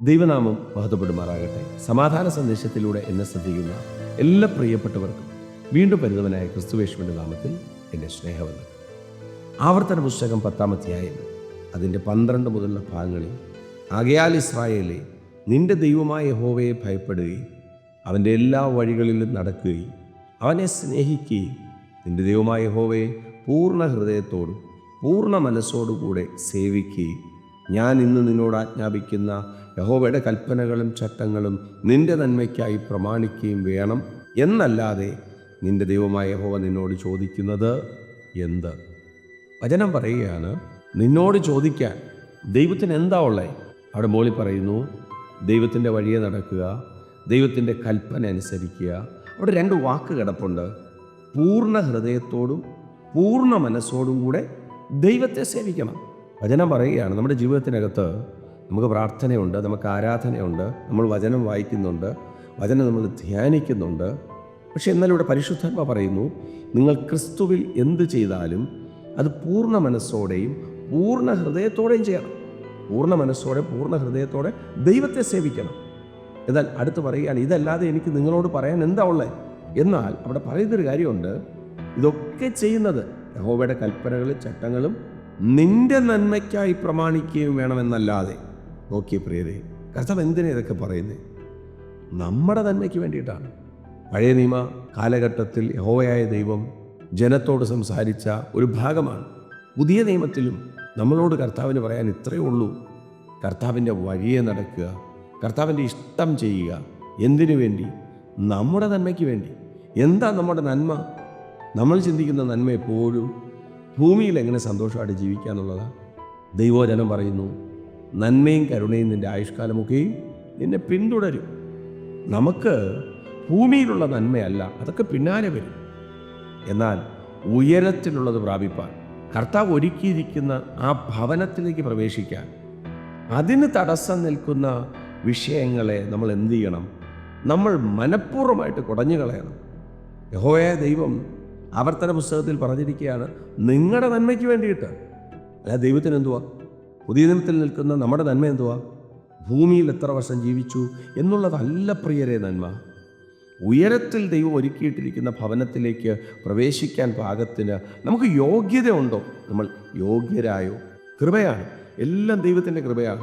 ദൈവനാമം മഹത്വപ്പെടുമാറാകട്ടെ. സമാധാന സന്ദേശത്തിലൂടെ എന്നെ ശ്രദ്ധിക്കുന്ന എല്ലാ പ്രിയപ്പെട്ടവർക്കും വീണ്ടും പരിതവനായ ക്രിസ്തുവേഷ്മിന്റെ നാമത്തിൽ എന്റെ സ്നേഹവന്ദനം. ആവർത്തന പുസ്തകം പത്താമധ്യായം അതിന്റെ പന്ത്രണ്ട് മുതലുള്ള ഭാഗങ്ങളിൽ ആകയാൽ ഇസ്രായേലെ നിന്റെ ദൈവമായ ഹോവയെ ഭയപ്പെടുകയും അവന്റെ എല്ലാ വഴികളിലും നടക്കുകയും അവനെ സ്നേഹിക്കുകയും നിന്റെ ദൈവമായ ഹോവയെ പൂർണ ഹൃദയത്തോടും പൂർണ മനസ്സോടുകൂടെ സേവിക്കുകയും ഞാൻ ഇന്ന് നിന്നോട് ആജ്ഞാപിക്കുന്ന യഹോവയുടെ കൽപ്പനകളും ചട്ടങ്ങളും നിന്റെ നന്മയ്ക്കായി പ്രമാണിക്കുകയും വേണം. എന്നല്ലാതെ നിന്റെ ദൈവമായ യഹോവ നിന്നോട് ചോദിക്കുന്നത് എന്ത്? വചനം പറയുകയാണ് നിന്നോട് ചോദിക്കാൻ ദൈവത്തിന് എന്താ ഉള്ളത് അവിടെ മോളി പറയുന്നു ദൈവത്തിന്റെ വഴിയെ നടക്കുക ദൈവത്തിന്റെ കൽപ്പന അനുസരിക്കുക. അവിടെ രണ്ട് വാക്ക് കിടപ്പുണ്ട്. പൂർണ ഹൃദയത്തോടും പൂർണ മനസ്സോടും കൂടെ ദൈവത്തെ സേവിക്കണം. വചനം പറയുകയാണ്. നമ്മുടെ ജീവിതത്തിനകത്ത് നമുക്ക് പ്രാർത്ഥനയുണ്ട് നമുക്ക് ആരാധനയുണ്ട് നമ്മൾ വചനം വായിക്കുന്നുണ്ട് വചനം നമ്മൾ ധ്യാനിക്കുന്നുണ്ട്. പക്ഷേ എന്നാൽ ഇവിടെ പരിശുദ്ധാത്മ പറയുന്നു നിങ്ങൾ ക്രിസ്തുവിൽ എന്ത് ചെയ്താലും അത് പൂർണ മനസ്സോടെയും പൂർണ ഹൃദയത്തോടെയും ചെയ്യണം. പൂർണ മനസ്സോടെ പൂർണ ഹൃദയത്തോടെ ദൈവത്തെ സേവിക്കണം. എന്നാൽ അടുത്ത് പറയുകയാണ് ഇതല്ലാതെ എനിക്ക് നിങ്ങളോട് പറയാൻ എന്താ ഉള്ളത് എന്നാൽ അവിടെ പറയുന്നൊരു കാര്യമുണ്ട് ഇതൊക്കെ ചെയ്യുന്നത് യഹോവയുടെ കൽപ്പനകളും ചട്ടങ്ങളും നിന്റെ നന്മയ്ക്കായി പ്രമാണിക്കുകയും വേണമെന്നല്ലാതെ. നോക്കിയ പ്രിയരെ കർത്താവ് എന്തിനാ ഇതൊക്കെ പറയുന്നത് നമ്മുടെ നന്മയ്ക്ക് വേണ്ടിയിട്ടാണ്. പഴയ നിയമ കാലഘട്ടത്തിൽ യഹോവയായ ദൈവം ജനത്തോട് സംസാരിച്ച ഒരു ഭാഗമാണ്. പുതിയ നിയമത്തിലും നമ്മളോട് കർത്താവിന് പറയാൻ ഇത്രയേ ഉള്ളൂ. കർത്താവിന്റെ വഴിയെ നടക്കുക കർത്താവിന്റെ ഇഷ്ടം ചെയ്യുക. എന്തിനു വേണ്ടി? നമ്മുടെ നന്മയ്ക്ക് വേണ്ടി. എന്താ നമ്മുടെ നന്മ? നമ്മൾ ചിന്തിക്കുന്ന നന്മ എപ്പോഴും ഭൂമിയിൽ എങ്ങനെ സന്തോഷമായിട്ട് ജീവിക്കുക എന്നുള്ളതാണ് ദൈവോജനം പറയുന്നു. നന്മയും കരുണയും നിന്റെ ആയുഷ്കാലമൊക്കെയും നിന്നെ പിന്തുടരും. നമുക്ക് ഭൂമിയിലുള്ള നന്മയല്ല അതൊക്കെ പിന്നാലെ വരും. എന്നാൽ ഉയരത്തിലുള്ളത് പ്രാപിപ്പാൻ കർത്താവ് ഒരുക്കിയിരിക്കുന്ന ആ ഭവനത്തിലേക്ക് പ്രവേശിക്കാൻ അതിന് തടസ്സം നിൽക്കുന്ന വിഷയങ്ങളെ നമ്മൾ എന്തു ചെയ്യണം? നമ്മൾ മനഃപൂർവമായിട്ട് കുടഞ്ഞു കളയണം യഹോയ ദൈവം ആവർത്തന പുസ്തകത്തിൽ പറഞ്ഞിരിക്കുകയാണ് നിങ്ങളുടെ നന്മയ്ക്ക് വേണ്ടിയിട്ട്. അല്ല ദൈവത്തിന് എന്തുവാ? പുതിയ ദിനത്തിൽ നിൽക്കുന്ന നമ്മുടെ നന്മ എന്തുവാ? ഭൂമിയിൽ എത്ര വർഷം ജീവിച്ചു എന്നുള്ളതല്ല പ്രിയരെ നന്മ. ഉയരത്തിൽ ദൈവം ഒരുക്കിയിട്ടിരിക്കുന്ന ഭവനത്തിലേക്ക് പ്രവേശിക്കാൻ പാകത്തിന് നമുക്ക് യോഗ്യത ഉണ്ടോ നമ്മൾ യോഗ്യരായോ? കൃപയാണ്. എല്ലാം ദൈവത്തിന്റെ കൃപയാണ്.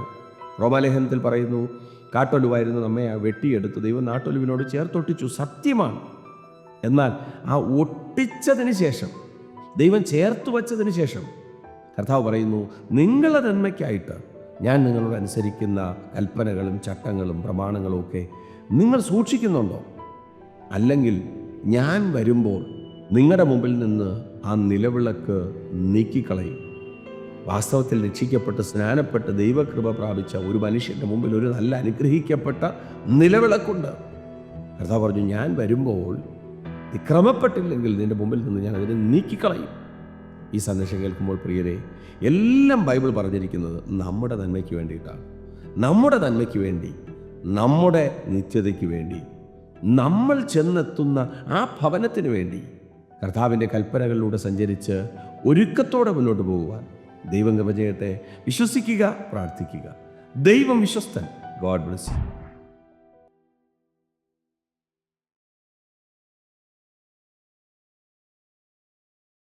റോമാലേഖനത്തിൽ പറയുന്നു കാട്ടൊലുവായിരുന്നു നമ്മെ വെട്ടിയെടുത്ത് ദൈവം നാട്ടൊലുവിനോട് ചേർത്തൊട്ടിച്ചു. സത്യമാണ്. എന്നാൽ ആ ഒട്ടിച്ചതിന് ശേഷം ദൈവം ചേർത്ത് വച്ചതിന് ശേഷം കർത്താവ് പറയുന്നു നിങ്ങളെ നന്മയ്ക്കായിട്ട് ഞാൻ നിങ്ങളോട് അനുസരിക്കുന്ന കൽപ്പനകളും ചട്ടങ്ങളും പ്രമാണങ്ങളും ഒക്കെ നിങ്ങൾ സൂക്ഷിക്കുന്നുണ്ടോ? അല്ലെങ്കിൽ ഞാൻ വരുമ്പോൾ നിങ്ങളുടെ മുമ്പിൽ നിന്ന് ആ നിലവിളക്ക് നീക്കിക്കളയും. വാസ്തവത്തിൽ രക്ഷിക്കപ്പെട്ട് സ്നാനപ്പെട്ട് ദൈവകൃപ പ്രാപിച്ച ഒരു മനുഷ്യന്റെ മുമ്പിൽ ഒരു നല്ല അനുഗ്രഹിക്കപ്പെട്ട നിലവിളക്കുണ്ട്. കർത്താവ് പറഞ്ഞു ഞാൻ വരുമ്പോൾ നീ ക്രമപ്പെട്ടില്ലെങ്കിൽ നിന്റെ മുമ്പിൽ നിന്ന് ഞാൻ അതിനെ നീക്കിക്കളയും. ഈ സന്ദേശം കേൾക്കുമ്പോൾ പ്രിയരെ എല്ലാം ബൈബിൾ പറഞ്ഞിരിക്കുന്നത് നമ്മുടെ നന്മയ്ക്ക് വേണ്ടിയിട്ടാണ്. നമ്മുടെ നന്മയ്ക്ക് വേണ്ടി നമ്മുടെ നിത്യതയ്ക്ക് വേണ്ടി നമ്മൾ ചെന്നെത്തുന്ന ആ ഭവനത്തിന് വേണ്ടി കർത്താവിന്റെ കൽപ്പനകളിലൂടെ സഞ്ചരിച്ച് ഒരുക്കത്തോടെ മുന്നോട്ട് പോകുവാൻ ദൈവം കൃപ വിശ്വസിക്കുക പ്രാർത്ഥിക്കുക. ദൈവം വിശ്വസ്തൻ. God bless you.